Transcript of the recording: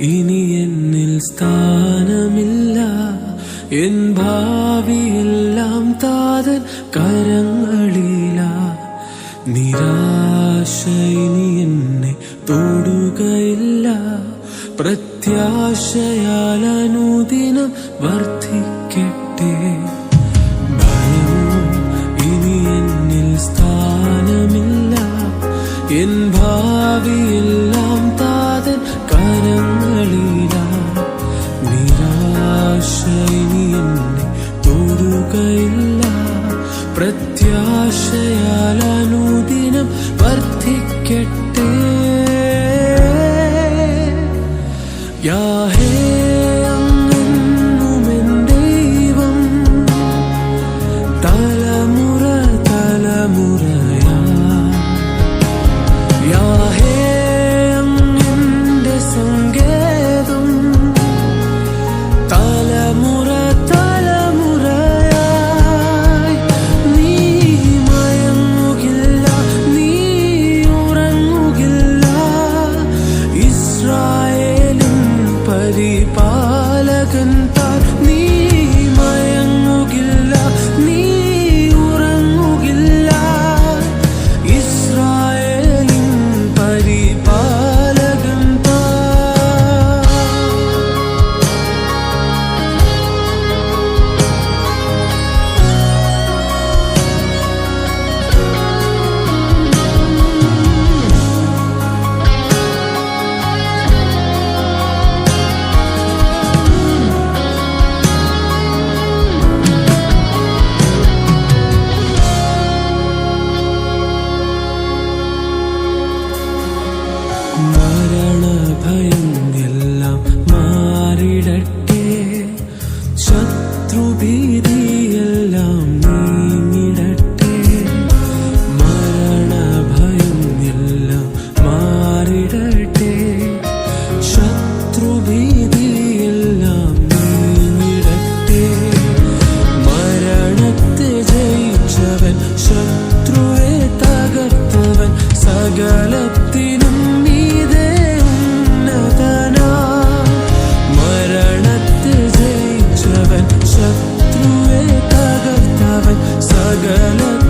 ഇനി എന്നിൽ സ്ഥാനമില്ല. എൻ ഭാവിയെല്ലാം താതൻ കരങ്ങളില. നിരാശ ഇനി തൊടുകയില്ല. പ്രത്യാശയാൽ അനുദിനം വർദ്ധിക്കട്ടെ ഇനി എന്നിൽ സ്ഥാനമില്ല. എൻ ഭാവിയെല്ലാം താതൻ കരങ്ങളില. നിരാശ ഇനി എന്നെ തൊടുകയില്ല. പ്രത്യാശയാൽ അനുദിനം വർദ്ധിക്കട്ടെ 也许 but me I'm gonna.